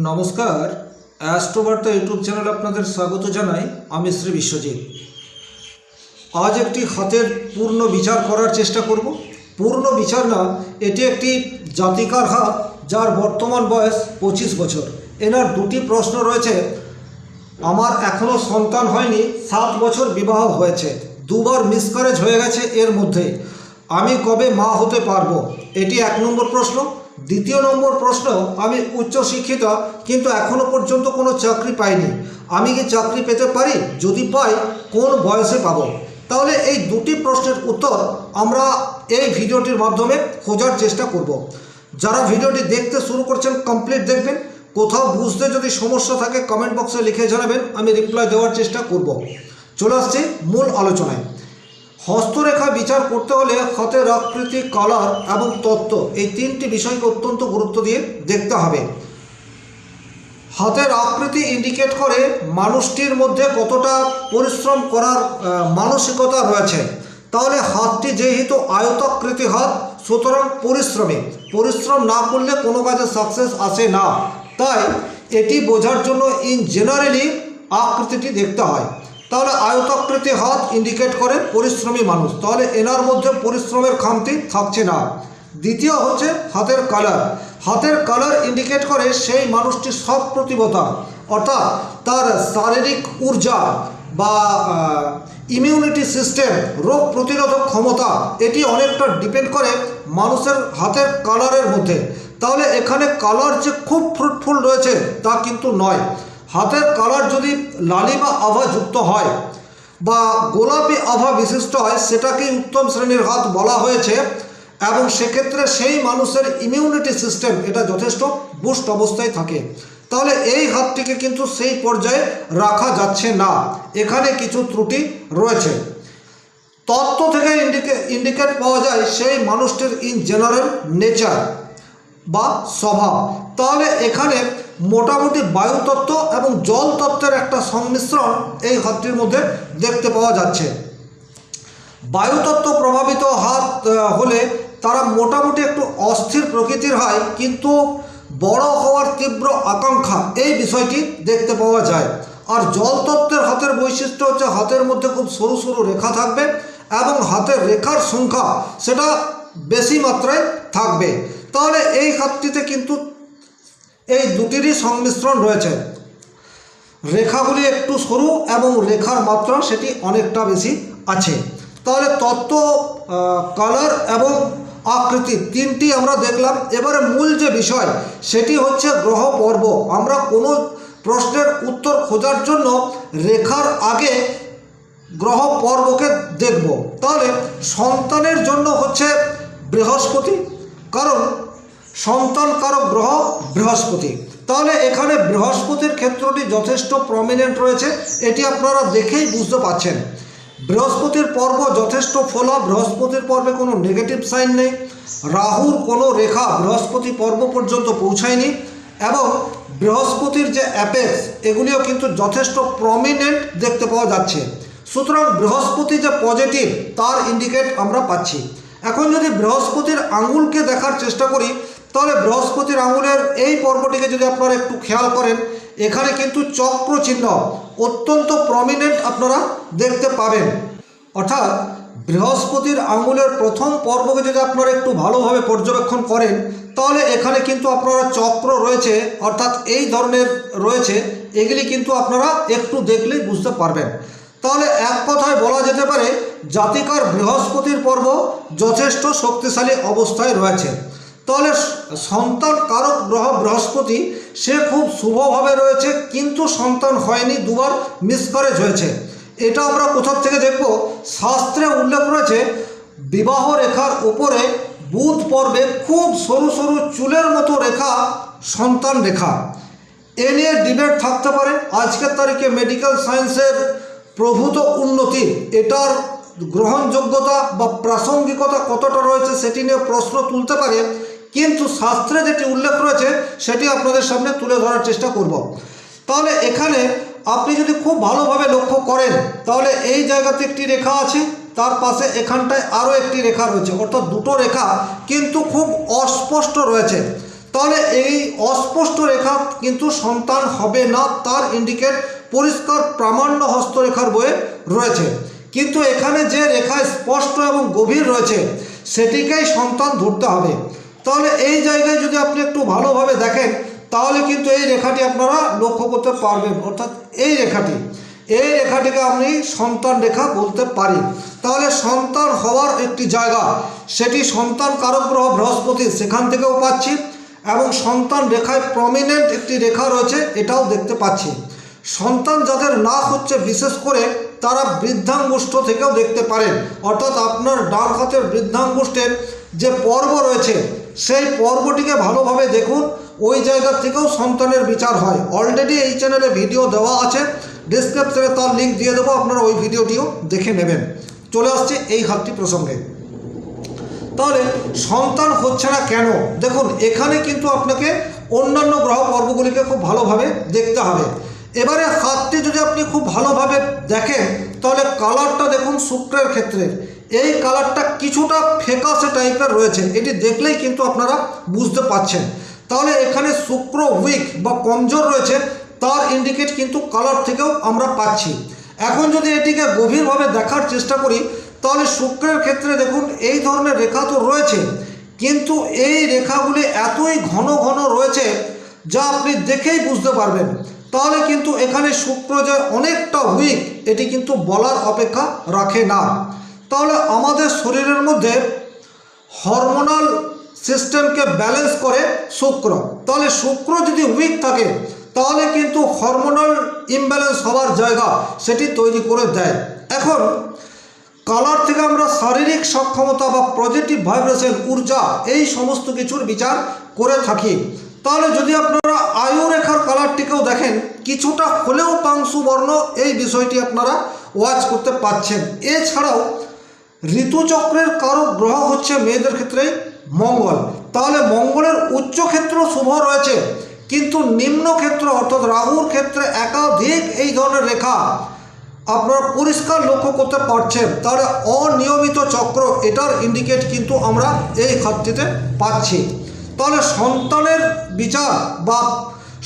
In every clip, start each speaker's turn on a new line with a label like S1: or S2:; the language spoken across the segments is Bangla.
S1: নমস্কার, অ্যাস্ট্রোবার্তা ইউটিউব চ্যানেলে আপনাদের স্বাগত জানাই। আমি শ্রী বিশ্বজিৎ। আজ একটি হাতের পূর্ণ বিচার করার চেষ্টা করব। পূর্ণ বিচার না, এটি একটি জাতিকার হাত যার বর্তমান বয়স পঁচিশ বছর। এনার দুটি প্রশ্ন রয়েছে। আমার এখনও সন্তান হয়নি, সাত বছর বিবাহ হয়েছে। দুবার মিসকারেজ হয়ে গেছে এর মধ্যে। আমি কবে মা হতে পারব? এটি এক নম্বর প্রশ্ন। দ্বিতীয় নম্বর প্রশ্ন, আমি উচ্চশিক্ষিত কিন্তু এখনও পর্যন্ত কোনো চাকরি পাইনি। আমি কি চাকরি পেতে পারি? যদি পাই, কোন বয়সে পাবো? তাহলে এই দুটি প্রশ্নের উত্তর আমরা এই ভিডিওটির মাধ্যমে খোঁজার চেষ্টা করব। যারা ভিডিওটি দেখতে শুরু করছেন কমপ্লিট দেখবেন। কোথাও বুঝতে যদি সমস্যা থাকে কমেন্ট বক্সে লিখে জানাবেন। আমি রিপ্লাই দেওয়ার চেষ্টা করব। চলে আসছি মূল আলোচনায়। হস্তরেখা বিচার করতে হলে হাতের আকৃতি, কালার এবং তত্ত্ব এই তিনটি বিষয়কে অত্যন্ত গুরুত্ব দিয়ে দেখতে হবে। হাতের আকৃতি ইন্ডিকেট করে মানুষটির মধ্যে কতটা পরিশ্রম করার মানসিকতা রয়েছে। তাহলে হাতটি যেহেতু আয়তাকৃতি হাত, সুতরাং পরিশ্রমী। পরিশ্রম না করলে কোনো কাজে সাকসেস আসে না। তাই এটি বোঝার জন্য ইন জেনারেলি আকৃতিটি দেখতে হয়। তাহলে আয়তাকৃতি হাত ইন্ডিকেট করে পরিশ্রমী মানুষ। তাহলে এনার মধ্যে পরিশ্রমের খামতি থাকছে না। দ্বিতীয় হচ্ছে হাতের কালার হাতের কালার ইন্ডিকেট করে সেই মানুষটির সব প্রতিভতা, অর্থাৎ তার শারীরিক ঊর্জা বা ইমিউনিটি সিস্টেম রোগ প্রতিরোধক ক্ষমতা, এটি অনেকটা ডিপেন্ড করে মানুষের হাতের কালারের মধ্যে। তাহলে এখানে কালার যে খুব ফ্রুটফুল রয়েছে তা কিন্তু নয়। হাতের কালার যদি লালিমা আভা যুক্ত হয় বা গোলাপি আভা বিশিষ্ট হয় সেটাকেই উত্তম শ্রেণির হাত বলা হয়েছে এবং সেক্ষেত্রে সেই মানুষের ইমিউনিটি সিস্টেম এটা যথেষ্ট বুস্ট অবস্থায় থাকে। তাহলে এই হাতটিকে কিন্তু সেই পর্যায়ে রাখা যাচ্ছে না। এখানে কিছু ত্রুটি রয়েছে। তত্ত্ব থেকে ইন্ডিকে ইন্ডিকেট পাওয়া যায়, সেই মানুষটির ইন জেনারেল নেচার বা স্বভাব। তাহলে এখানে মোটামুটি বায়ুতত্ত্ব এবং জল তত্ত্বের একটা সংমিশ্রণ এই হাতটির মধ্যে দেখতে পাওয়া যাচ্ছে। বায়ুতত্ত্ব প্রভাবিত হাত হলে তারা মোটামুটি একটু অস্থির প্রকৃতির হয়, কিন্তু বড় হওয়ার তীব্র আকাঙ্ক্ষা এই বিষয়টি দেখতে পাওয়া যায়। আর জলতত্ত্বের হাতের বৈশিষ্ট্য হচ্ছে হাতের মধ্যে খুব সরু সরু রেখা থাকবে এবং হাতের রেখার সংখ্যা সেটা বেশি মাত্রায় থাকবে। তাহলে এই হাতটিতে কিন্তু এই দুটিরই সংমিশ্রণ রয়েছে। রেখাগুলি একটু সরু এবং রেখার মাত্রা সেটি অনেকটা বেশি আছে। তাহলে তত্ত্ব কালার এবং আকৃতি তিনটি আমরা দেখলাম। এবারে মূল যে বিষয়, সেটি হচ্ছে গ্রহ পর্ব। আমরা কোনো প্রশ্নের উত্তর খোঁজার জন্য রেখার আগে গ্রহ পর্বকে দেখব। তাহলে সন্তানের জন্য হচ্ছে বৃহস্পতি কারণ সন্তান কারক গ্রহ বৃহস্পতি। তাহলে এখানে বৃহস্পতির ক্ষেত্রটি যথেষ্ট প্রমিনেন্ট রয়েছে। এটি আপনারা দেখেই বুঝতে পাচ্ছেন বৃহস্পতির পর্ব যথেষ্ট ফোলা, বৃহস্পতির পর্বে কোনো নেগেটিভ সাইন নেই। রাহুর কোনো রেখা বৃহস্পতি পর্ব পর্যন্ত পৌঁছায়নি এবং বৃহস্পতির যে অ্যাপেক্স এগুলিও কিন্তু যথেষ্ট প্রমিনেন্ট দেখতে পাওয়া যাচ্ছে। সুতরাং বৃহস্পতি যে পজিটিভ তার ইন্ডিকেট আমরা পাচ্ছি। এখন যদি বৃহস্পতির আঙুলকে দেখার চেষ্টা করি, তাহলে বৃহস্পতির আঙুলের এই পর্বটিকে যদি আপনারা একটু খেয়াল করেন, এখানে কিন্তু চক্র চিহ্ন অত্যন্ত প্রমিনেন্ট আপনারা দেখতে পাবেন। অর্থাৎ বৃহস্পতির আঙুলের প্রথম পর্বকে যদি আপনারা একটু ভালোভাবে পর্যবেক্ষণ করেন, তাহলে এখানে কিন্তু আপনারা চক্র রয়েছে, অর্থাৎ এই ধরনের রয়েছে, এগুলি কিন্তু আপনারা একটু দেখলেই বুঝতে পারবেন। তাহলে এক কথায় বলা যেতে পারে, জাতিকার বৃহস্পতির পর্ব যথেষ্ট শক্তিশালী অবস্থায় রয়েছে। তাহলে সন্তান কারক গ্রহ বৃহস্পতি, সে খুব শুভভাবে রয়েছে, কিন্তু সন্তান হয়নি, দুবার মিসকারেজ হয়েছে। এটা আমরা কোথার থেকে দেখব? শাস্ত্রে উল্লেখ রয়েছে, বিবাহ রেখার উপরে বুধ পর্বে খুব সরু সরু চুলের মতো রেখা সন্তান রেখা। এ নিয়ে ডিবেট থাকতে পারে। আজকের তারিখে মেডিকেল সায়েন্সের প্রভূত উন্নতি, এটার গ্রহণযোগ্যতা বা প্রাসঙ্গিকতা কতটা রয়েছে সেটি নিয়ে প্রশ্ন তুলতে পারে। কিন্তু শাস্ত্রে যেটি উল্লেখ রয়েছে, সেটি আপনাদের সামনে তুলে ধরার চেষ্টা করব। তাহলে এখানে আপনি যদি খুব ভালোভাবে লক্ষ্য করেন, তাহলে এই জায়গাতে একটি রেখা আছে, তার পাশে এখানটায় আরও একটি রেখা রয়েছে, অর্থাৎ দুটো রেখা কিন্তু খুব অস্পষ্ট রয়েছে। তাহলে এই অস্পষ্ট রেখা কিন্তু সন্তান হবে না, তার ইন্ডিকেট পরিষ্কার প্রামাণ্য হস্তরেখার বইয়ে রয়েছে। কিন্তু এখানে যে রেখা স্পষ্ট এবং গভীর রয়েছে, সেটিকেই সন্তান ধরতে হবে। তাহলে এই জায়গায় যদি আপনি একটু ভালোভাবে দেখেন, তাহলে কিন্তু এই রেখাটি আপনারা লক্ষ্য করতে পারবেন। অর্থাৎ এই রেখাটি, এই রেখাটিকে আমি সন্তান রেখা বলতে পারি। তাহলে সন্তান হওয়ার একটি জায়গা, সেটি সন্তান কারক গ্রহ বৃহস্পতি সেখান থেকেও পাচ্ছি এবং সন্তান রেখায় প্রমিনেন্ট একটি রেখা রয়েছে, এটাও দেখতে পাচ্ছি। সন্তান যাদের না হচ্ছে বিশেষ করে তারা বৃদ্ধাঙ্গুষ্ঠ থেকেও দেখতে পারেন। অর্থাৎ আপনার ডান হাতের বৃদ্ধাঙ্গুষ্ঠের যে পর্ব রয়েছে, সেই পর্বটিকে ভালোভাবে দেখুন। ওই জায়গা থেকেও সন্তানের বিচার হয়। অলরেডি এই চ্যানেলে ভিডিও দেওয়া আছে। ডিসক্রিপশনে তার লিঙ্ক দিয়ে দেবো। আপনারা ওই ভিডিওটিও দেখে নেবেন। চলে আসছে এই হাতটি প্রসঙ্গে। তাহলে সন্তান হচ্ছে না কেন? দেখুন, এখানে কিন্তু আপনাকে অন্যান্য গ্রহ পর্বগুলিকে খুব ভালোভাবে দেখতে হবে। এবারে হাতটি যদি আপনি খুব ভালোভাবে দেখেন, তাহলে কালারটা দেখুন শুক্রের ক্ষেত্রে। এই কালারটা কিছুটা ফেকাসে টাইপের রয়েছে। এটি দেখলেই কিন্তু আপনারা বুঝতে পাচ্ছেন তাহলে এখানে শুক্র উইক বা কমজোর রয়েছে, তার ইন্ডিকেট কিন্তু কালার থেকেও আমরা পাচ্ছি। এখন যদি এটিকে গভীরভাবে দেখার চেষ্টা করি, তাহলে শুক্রের ক্ষেত্রে দেখুন এই ধরনের রেখা তো রয়েছে। কিন্তু এই রেখাগুলি এতই ঘন ঘন রয়েছে, যা আপনি দেখেই বুঝতে পারবেন। তাহলে কিন্তু এখানে শুক্র যে অনেকটা উইক এটি কিন্তু বলার অপেক্ষা রাখে না। তাহলে আমাদের শরীরের মধ্যে হরমোনাল সিস্টেমকে ব্যালেন্স করে শুক্র। তাহলে শুক্র যদি উইক থাকে, তাহলে কিন্তু হরমোনাল ইমব্যালেন্স হওয়ার জায়গা সেটি তৈরি করে দেয়। এখন কালার থেকে আমরা শারীরিক সক্ষমতা বা পজিটিভ ভাইব্রেশন ঊর্জা, এই সমস্ত কিছুর বিচার করে থাকি। তাহলে যদি আপনারা আয়ু রেখার কালারটিকেও দেখেন, কিছুটা হলেও পাংশু বর্ণ এই বিষয়টি আপনারা ওয়াচ করতে পাচ্ছেন। এছাড়াও ঋতুচক্রের কারও গ্রহ হচ্ছে মেয়েদের ক্ষেত্রে মঙ্গল। তাহলে মঙ্গলের উচ্চ ক্ষেত্র শুভ রয়েছে, কিন্তু নিম্ন ক্ষেত্র অর্থাৎ রাহুর ক্ষেত্রে একাধিক এই ধরনের রেখা আপনারা পরিষ্কার লক্ষ্য করতে পারছেন। তাহলে অনিয়মিত চক্র, এটার ইন্ডিকেট কিন্তু আমরা এই খাতটিতে পাচ্ছি। তাহলে সন্তানের বিচার বা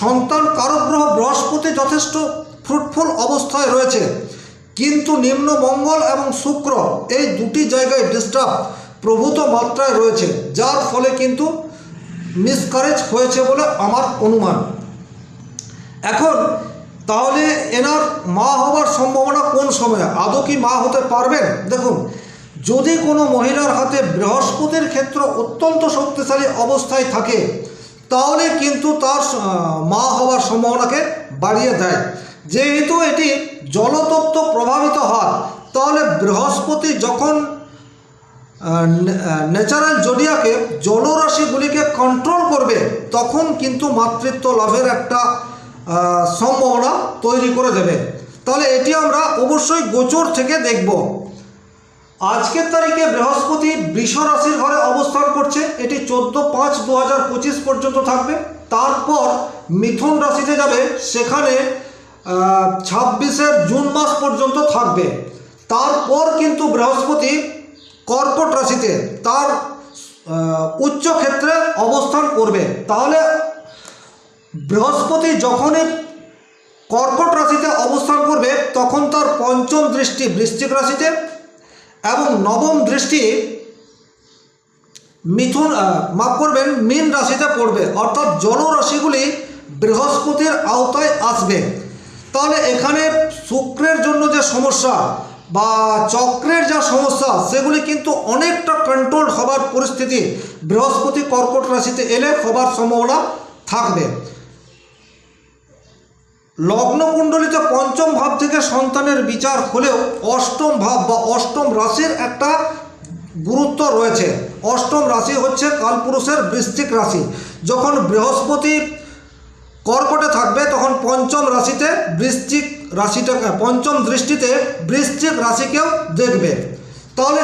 S1: সন্তান কারক গ্রহ বৃহস্পতি যথেষ্ট ফ্রুটফুল অবস্থায় রয়েছে। কিন্তু নিম্ন মঙ্গল এবং শুক্র এই দুটি জায়গায় ডিস্টার্ব প্রভূত মাত্রায় রয়েছে, যার ফলে কিন্তু মিসকারেজ হয়েছে বলে আমার অনুমান। এখন তাহলে এনার মা হওয়ার সম্ভাবনা কোন সময়ে? আদৌ কি মা হতে পারবেন? দেখুন যদি কোনো মহিলার হাতে বৃহস্পতির ক্ষেত্র অত্যন্ত শক্তিশালী অবস্থায় থাকে, তাহলে কিন্তু তার মা হওয়ার সম্ভাবনাকে বাড়িয়ে দেয়। যেহেতু এটি জলতত্ত্ব প্রভাবিত হয়, তাহলে বৃহস্পতি যখন ন্যাচারাল জোডিয়াকে জলরাশিগুলিকে কন্ট্রোল করবে, তখন কিন্তু মাতৃত্ব লাভের একটা সম্ভাবনা তৈরি করে দেবে। তাহলে এটি আমরা অবশ্যই গোচর থেকে দেখব। আজকের তারিখে বৃহস্পতি বৃষ রাশির ঘরে অবস্থান করছে। এটি চোদ্দ পাঁচ দু পর্যন্ত থাকবে। তারপর মিথুন রাশিতে যাবে। সেখানে ছাব্বিশের জুন মাস পর্যন্ত থাকবে। তারপর কিন্তু বৃহস্পতি কর্কট রাশিতে তার উচ্চ ক্ষেত্রে অবস্থান করবে। তাহলে বৃহস্পতি যখনই কর্কট রাশিতে অবস্থান করবে, তখন তার পঞ্চম দৃষ্টি বৃশ্চিক রাশিতে। এবং নবম দৃষ্টি মিথুন মাফ করবেন, মীন রাশিতে পড়বে। অর্থাৎ জলরাশিগুলি বৃহস্পতির আওতায় আসবে। তাহলে এখানে শুক্রের জন্য যে সমস্যা বা চক্রের যা সমস্যা, সেগুলি কিন্তু অনেকটা কন্ট্রোল হবার পরিস্থিতি বৃহস্পতি কর্কট রাশিতে এলে হবার সম্ভাবনা থাকবে। লগ্ন কুণ্ডলিতে পঞ্চম ভাব থেকে সন্তানের বিচার হলেও অষ্টম ভাব বা অষ্টম রাশির একটা গুরুত্ব রয়েছে। অষ্টম রাশি হচ্ছে কালপুরুষের বৃশ্চিক রাশি। যখন বৃহস্পতি কর্কটে থাকবে, তখন পঞ্চম রাশিতে বৃশ্চিক রাশিটাকে, পঞ্চম দৃষ্টিতে বৃশ্চিক রাশিকেও দেখবে। তাহলে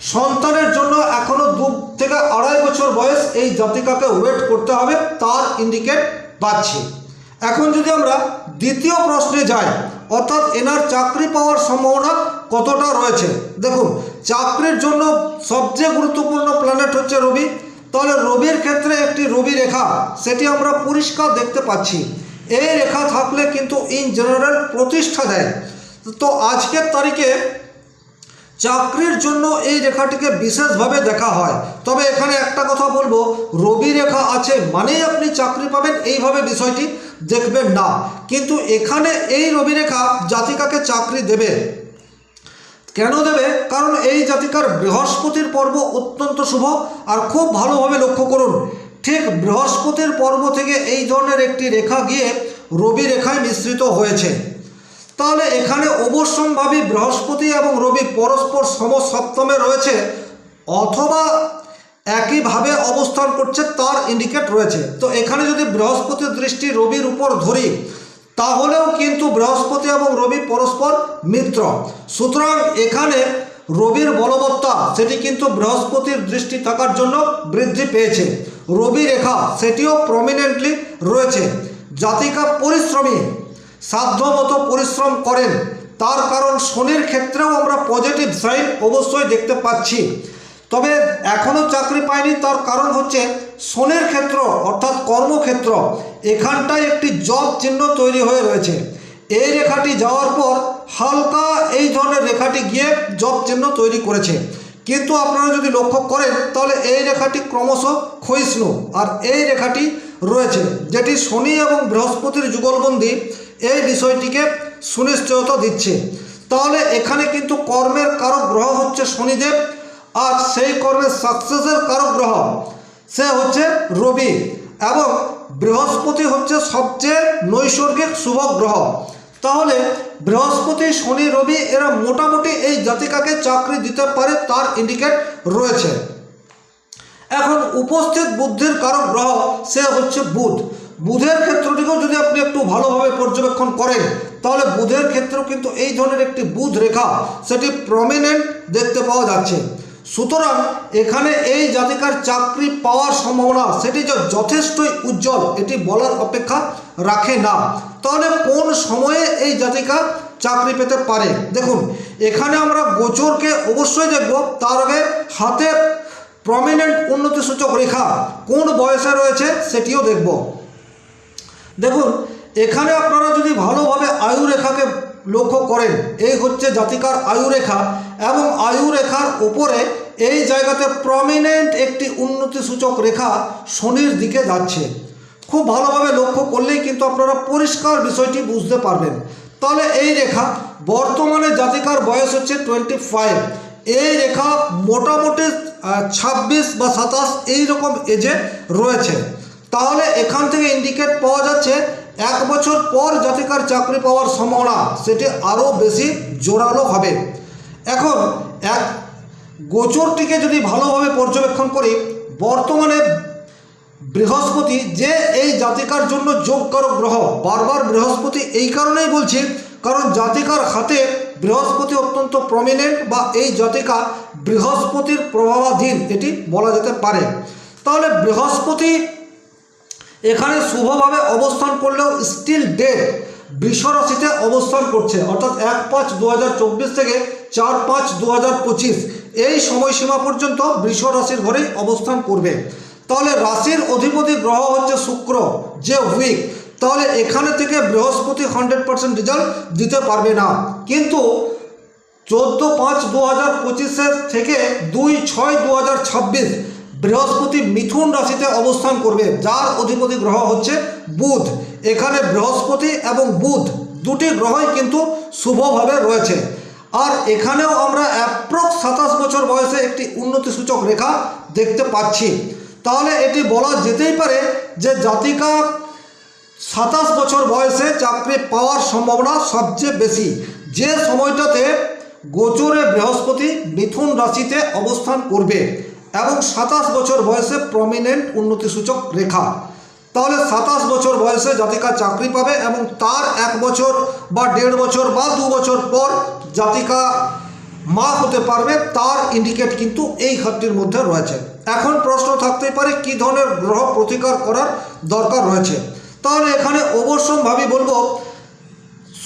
S1: সন্তানের জন্য এখনও দু থেকে আড়াই বছর বয়স এই জাতিকাকে ওয়েট করতে হবে, তার ইন্ডিকেট পাচ্ছি। এখন যদি আমরা দ্বিতীয় প্রশ্নে যাই, অর্থাৎ এনার চাকরি পাওয়ার সম্ভাবনা কতটা রয়েছে? দেখুন, চাকরির জন্য সবচেয়ে গুরুত্বপূর্ণ প্ল্যানেট হচ্ছে রবি। তাহলে রবির ক্ষেত্রে একটি রবি রেখা, সেটি আমরা পরিষ্কার দেখতে পাচ্ছি। এই রেখা থাকলে কিন্তু ইন জেনারেল প্রতিষ্ঠা দেয়। তো আজকের তারিখে চাকরির জন্য এই রেখাটিকে বিশেষভাবে দেখা হয়। তবে এখানে একটা কথা বলব, রবি রেখা আছে মানেই আপনি চাকরি পাবেন, এইভাবে বিষয়টি দেখবেন না। কিন্তু এখানে এই রবি রেখা জাতিকাকে চাকরি দেবে। কেন দেবে? কারণ এই জাতিকার বৃহস্পতির পর্ব অত্যন্ত শুভ। আর খুব ভালোভাবে লক্ষ্য করুন, ঠিক বৃহস্পতির পর্ব থেকে এই ধরনের একটি রেখা গিয়ে রবি রেখায় মিশ্রিত হয়েছে। তাহলে এখানে অবশ্যম্ভাবী বৃহস্পতি এবং রবি পরস্পর সমসপ্তমে রয়েছে, অথবা একইভাবে অবস্থান করছে তার ইন্ডিকেট রয়েছে। তো এখানে যদি বৃহস্পতির দৃষ্টি রবির উপর ধরি, তাহলেও কিন্তু বৃহস্পতি এবং রবি পরস্পর মিত্র। সুতরাং এখানে রবির বলবত্তা, সেটি কিন্তু বৃহস্পতির দৃষ্টি থাকার জন্য বৃদ্ধি পেয়েছে। রবি রেখা, সেটিও প্রমিনেন্টলি রয়েছে। জাতিকা পরিশ্রমী সাধ্যমতো পরিশ্রম করেন। তার কারণ শনির ক্ষেত্রেও আমরা পজিটিভ সাইন অবশ্যই দেখতে পাচ্ছি। তবে এখনও চাকরি পায়নি তার কারণ হচ্ছে শনির ক্ষেত্র অর্থাৎ কর্মক্ষেত্র, এখানটায় একটি জব চিহ্ন তৈরি হয়ে রয়েছে। এই রেখাটি যাওয়ার পর হালকা এই ধরনের রেখাটি গিয়ে জব চিহ্ন তৈরি করেছে। কিন্তু আপনারা যদি লক্ষ্য করেন, তাহলে এই রেখাটি ক্রমশ ক্ষয়িষ্ণু। আর এই রেখাটি রয়েছে, যেটি শনি এবং বৃহস্পতির যুগলবন্দি এই বিষয়টিকে সুনিশ্চয়তা দিচ্ছে। তাহলে এখানে কিন্তু কর্মের কারক গ্রহ হচ্ছে শনিদেব, আর সেই কর্মের সাকসেসের কারক গ্রহ, সে হচ্ছে রবি, এবং বৃহস্পতি হচ্ছে সবচেয়ে নৈসর্গিক শুভ গ্রহ। তাহলে বৃহস্পতি, শনি, রবি এরা মোটামুটি এই জাতিকাকে চাকরি দিতে পারে তার ইন্ডিকেট রয়েছে। এখন উপস্থিত বুদ্ধির কারক গ্রহ, সে হচ্ছে বুধ। বুধের ক্ষেত্রটিকেও যদি আপনি একটু ভালোভাবে পর্যবেক্ষণ করেন, তাহলে বুধের ক্ষেত্রেও কিন্তু এই ধরনের একটি বুধ রেখা সেটি প্রমিনেন্ট দেখতে পাওয়া যাচ্ছে। সুতরাং এখানে এই জাতিকার চাকরি পাওয়ার সম্ভাবনা সেটি যে যথেষ্টই উজ্জ্বল, এটি বলার অপেক্ষা রাখে না। তাহলে কোন সময়ে এই জাতিকা চাকরি পেতে পারে? দেখুন, এখানে আমরা গোচরকে অবশ্যই দেখব। তার আগে হাতে প্রমিনেন্ট উন্নতি সূচক রেখা কোন বয়সে রয়েছে সেটিও দেখব। দেখুন, এখানে আপনারা যদি ভালোভাবে আয়ু রেখাকে লক্ষ্য করেন, এই হচ্ছে জাতিকার আয়ু রেখা এবং আয়ু রেখার ওপরে এই জায়গাতে প্রমিনেন্ট একটি উন্নতি সূচক রেখা শনির দিকে যাচ্ছে। খুব ভালোভাবে লক্ষ্য করলেই কিন্তু আপনারা পরিষ্কার বিষয়টি বুঝতে পারবেন। তাহলে এই রেখা, বর্তমানে জাতিকার বয়স হচ্ছে টোয়েন্টি ফাইভ এই রেখা মোটামুটি ছাব্বিশ বা সাতাশ এইরকম এজে রয়েছে। তাহলে এখান থেকে ইন্ডিকেট পাওয়া যাচ্ছে এক বছর পর জাতিকার চাকরি পাওয়ার সম্ভাবনা, সেটি আরও বেশি জোরালো হবে। এখন এক গোচরটিকে যদি ভালোভাবে পর্যবেক্ষণ করি, বর্তমানে বৃহস্পতি যে এই জাতিকার জন্য যোগকারক গ্রহ, বারবার বৃহস্পতি এই কারণেই বলছি, কারণ জাতিকার হাতে বৃহস্পতি অত্যন্ত প্রমিনেন্ট বা এই জাতিকা বৃহস্পতির প্রভাবাধীন, এটি বলা যেতে পারে। তাহলে বৃহস্পতি এখানে শুভভাবে অবস্থান করলেও স্টিল ডেট বৃষরাশিতে অবস্থান করছে। অর্থাৎ এক পাঁচ দু থেকে চার পাঁচ দু এই সময়সীমা পর্যন্ত বৃষ রাশির ঘরেই অবস্থান করবে। তাহলে রাশির অধিপতি গ্রহ হচ্ছে শুক্র, যে উইক তাহলে এখানে থেকে বৃহস্পতি হান্ড্রেড পার্সেন্ট রেজাল্ট দিতে পারবে না। কিন্তু চোদ্দ পাঁচ দু হাজার পঁচিশের থেকে দুই ছয় দু হাজার ছাব্বিশ বৃহস্পতি মিথুন রাশিতে অবস্থান করবে, যার অধিপতি গ্রহ হচ্ছে বুধ। এখানে বৃহস্পতি এবং বুধ দুটি গ্রহই কিন্তু শুভভাবে রয়েছে। আর এখানেও আমরা অ্যাপ্রক্স সাতাশ বছর বয়সে একটি উন্নতি সূচক রেখা দেখতে পাচ্ছি। তাহলে এটি বলা যেতেই পারে যে জাতিকা সাতাশ বছর বয়সে চাকরি পাওয়ার সম্ভাবনা সবচেয়ে বেশি। যে সময়টাতে গোচরে বৃহস্পতি মিথুন রাশিতে অবস্থান করবে। এবং সাতাশ বছর বয়সে প্রমিনেন্ট উন্নতিসূচক রেখা। তাহলে সাতাশ বছর বয়সে জাতিকা চাকরি পাবে এবং তার এক বছর বা দেড় বছর বা দু বছর পর জাতিকা মা হতে পারবে, তার ইন্ডিকেট কিন্তু এই খাতটির মধ্যে রয়েছে। এখন প্রশ্ন থাকতেই পারে, কী ধরনের গ্রহ প্রতিকার করার দরকার রয়েছে? তাহলে এখানে অবশ্যম্ভাবী বলব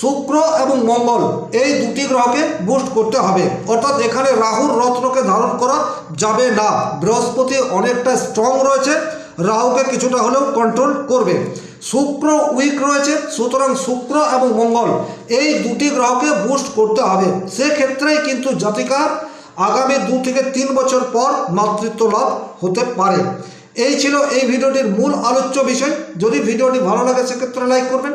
S1: শুক্র এবং মঙ্গল, এই দুটি গ্রহকে বুস্ট করতে হবে। অর্থাৎ এখানে রাহুর রত্নকে ধারণ করা যাবে না। বৃহস্পতি অনেকটা স্ট্রং রয়েছে, রাহুকে কিছুটা হলেও কন্ট্রোল করবে। শুক্র উইক রয়েছে, সুতরাং শুক্র এবং মঙ্গল, এই দুটি গ্রহকে বুস্ট করতে হবে। সেক্ষেত্রেই কিন্তু জাতিকার আগামী দু থেকে তিন বছর পর মাতৃত্ব লাভ হতে পারে। এই ছিল এই ভিডিওটির মূল আলোচ্য বিষয়। যদি ভিডিওটি ভালো লাগে, সেক্ষেত্রে লাইক করবেন।